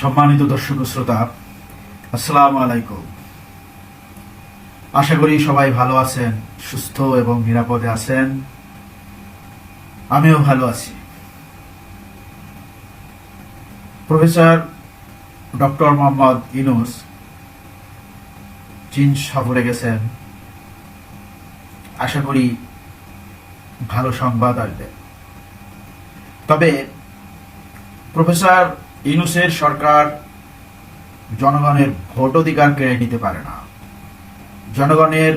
সম্মানিত দর্শক শ্রোতা, আসসালামু আলাইকুম। আশা করি সবাই ভালো আছেন, সুস্থ এবং নিরাপদে আছেন। আমিও ভালো আছি। প্রফেসর ডক্টর মোহাম্মদ ইনুস চীন সফরে গেছেন। আশা করি ভালো সংবাদ আসবে। তবে প্রফেসর ইনুসের সরকার জনগণের ভোট অধিকার কেড়ে নিতে পারে না। জনগণের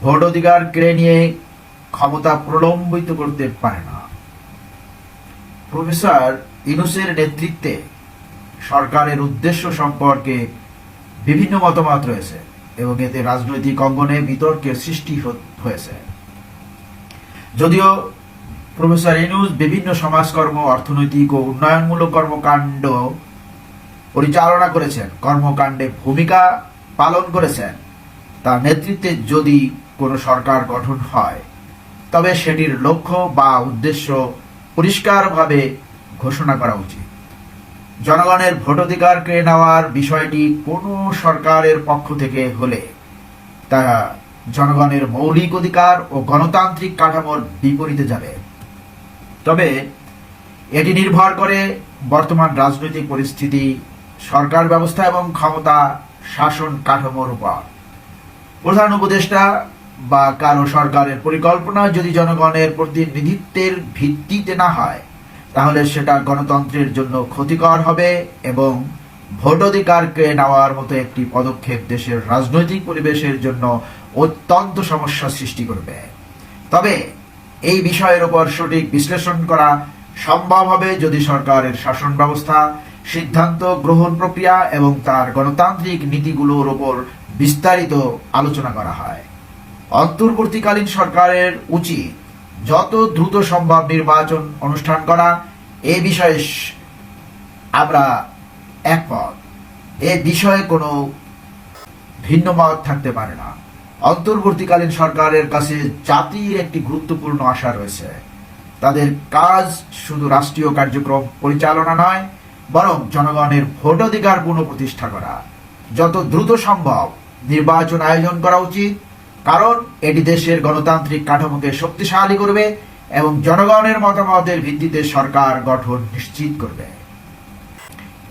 ভোট অধিকার কেড়ে নিয়ে ক্ষমতা প্রলম্বিত করতে পারে না। প্রফেসর ইনুসের নেতৃত্বে সরকারের উদ্দেশ্য সম্পর্কে বিভিন্ন মতামত রয়েছে এবং এতে রাজনৈতিক অঙ্গনে বিতর্কের সৃষ্টি হয়েছে। যদিও প্রফেসর ইনুস, বিভিন্ন সমাজকর্ম, অর্থনৈতিক ও উন্নয়নমূলক কর্মকাণ্ড পরিচালনা করেছেন। কর্মকাণ্ডে ভূমিকা পালন করেছেন। তার নেতৃত্বে যদি কোনো সরকার গঠন হয়, তবে সেটির লক্ষ্য বা উদ্দেশ্য পরিষ্কারভাবে ঘোষণা করা উচিত। জনগণের ভোটাধিকার কেড়ে নেওয়ার বিষয়টি কোনো সরকারের পক্ষ থেকে হলে তা জনগণের মৌলিক অধিকার ও গণতান্ত্রিক কাঠামোর বিপরীতে যাবে। তবে এটি নির্ভর করে বর্তমান রাজনৈতিক পরিস্থিতি, সরকার ব্যবস্থা এবং ক্ষমতা শাসন কাঠামোর উপর। প্রধান উপদেষ্টা বা কারও সরকারের পরিকল্পনা যদি জনগণের প্রতিনিধিত্বের ভিত্তিতে না হয়, তাহলে সেটা গণতন্ত্রের জন্য ক্ষতিকর হবে এবং ভোটাধিকারকে নেওয়ার মতো একটি পদক্ষেপ দেশের রাজনৈতিক পরিবেশের জন্য অত্যন্ত সমস্যা সৃষ্টি করবে। তবে এই বিষয়ের উপর সঠিক বিশ্লেষণ করা সম্ভব হবে যদি সরকারের শাসন ব্যবস্থা, সিদ্ধান্ত গ্রহণ প্রক্রিয়া এবং তার গণতান্ত্রিক নীতিগুলোর উপর বিস্তারিত আলোচনা করা হয়। অন্তর্বর্তীকালীন সরকারের উচিত যত দ্রুত সম্ভব নির্বাচন অনুষ্ঠান করা। এ বিষয়ে আমরা একমত। এ বিষয়ে কোনো ভিন্ন মত থাকতে পারে না। অন্তর্বর্তীকালীন সরকারের কাছে জাতির একটি গুরুত্বপূর্ণ আশা রয়েছে। তাদের কাজ শুধু রাষ্ট্রীয় কার্যক্রম পরিচালনা নয়, বরং জনগণের ভোটাধিকার পুনঃপ্রতিষ্ঠা করা। যত দ্রুত সম্ভব নির্বাচন আয়োজন করা উচিত, কারণ এটি দেশের গণতান্ত্রিক কাঠামোকে শক্তিশালী করবে এবং জনগণের মতামতের ভিত্তিতে সরকার গঠন নিশ্চিত করবে।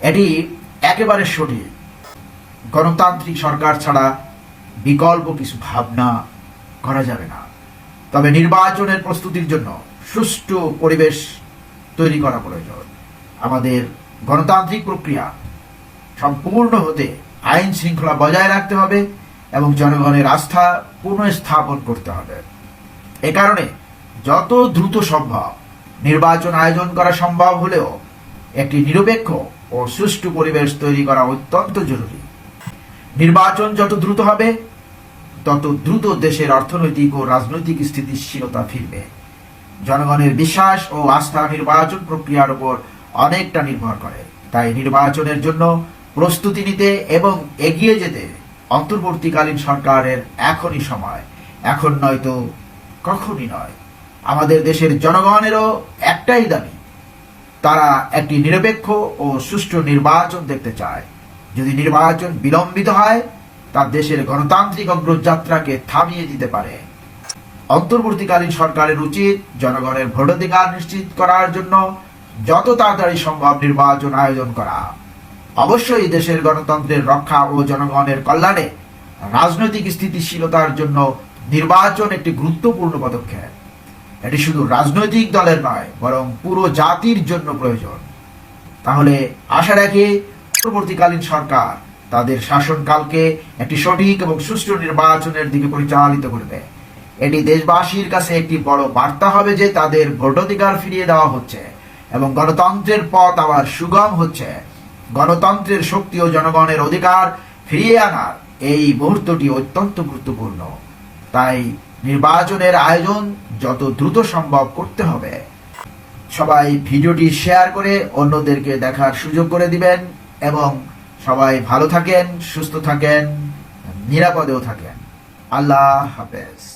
এটি একেবারে সঠিক। গণতান্ত্রিক সরকার ছাড়া বিকল্প কিছু ভাবনা করা যাবে না। তবে নির্বাচনের প্রস্তুতির জন্য সুষ্ঠু পরিবেশ তৈরি করা প্রয়োজন। আমাদের গণতান্ত্রিক প্রক্রিয়া সম্পূর্ণ হতে আইন শৃঙ্খলা বজায় রাখতে হবে এবং জনগণের আস্থা পুনঃস্থাপন করতে হবে। এ কারণে যত দ্রুত সম্ভব নির্বাচন আয়োজন করা সম্ভব হলেও একটি নিরপেক্ষ ও সুষ্ঠু পরিবেশ তৈরি করা অত্যন্ত জরুরি। নির্বাচন যত দ্রুত হবে, তত দ্রুত দেশের অর্থনৈতিক ও রাজনৈতিক স্থিতিশীলতা ফিরবে। জনগণের বিশ্বাস ও আস্থা নির্বাচন প্রক্রিয়ার উপর অনেকটা নির্ভর করে। তাই নির্বাচনের জন্য প্রস্তুতি নিতে এবং এগিয়ে যেতে অন্তর্বর্তীকালীন সরকারের এখনই সময়। এখন নয়তো কখনই নয়। আমাদের দেশের জনগণেরও একটাই দাবি, তারা একটি নিরপেক্ষ ও সুষ্ঠু নির্বাচন দেখতে চায়। যদি নির্বাচন বিলম্বিত হয় তা দেশের গণতান্ত্রিক অগ্রযাত্রাকে থামিয়ে দিতে পারে। অন্তর্বর্তীকালীন সরকারের উচিত জনগণের ভোটাধিকার নিশ্চিত করার জন্য যত তাড়াতাড়ি সম্ভব নির্বাচন আয়োজন করা। অবশ্যই দেশের গণতন্ত্রের রক্ষা ও জনগণের কল্যাণে রাজনৈতিক স্থিতিশীলতার জন্য নির্বাচন একটি গুরুত্বপূর্ণ পদক্ষেপ। এটি শুধু রাজনৈতিক দলের নয়, বরং পুরো জাতির জন্য প্রয়োজন। তাহলে আশা রাখি পরবর্তীকালীন সরকার তাদের শাসনকালকে একটি সঠিক এবং সুষ্ঠু নির্বাচনের দিকে পরিচালিত করবে এটি দেশবাসীর কাছে একটি বড় বার্তা হবে যে তাদের ভোটাধিকার ফিরিয়ে দেওয়া হচ্ছে এবং গণতন্ত্রের পথ আবার সুগম হচ্ছে। গণতন্ত্রের শক্তি ও জনগণের অধিকার ফিরিয়ে আনার এই মুহূর্তটি অত্যন্ত গুরুত্বপূর্ণ। তাই নির্বাচনের আয়োজন যত দ্রুত সম্ভব করতে হবে। সবাই ভিডিওটি শেয়ার করে অন্যদেরকে দেখার সুযোগ করে দিবেন। এবং সবাই ভালো থাকেন সুস্থ থাকেন নিরাপদেও থাকেন। আল্লাহ হাফেজ।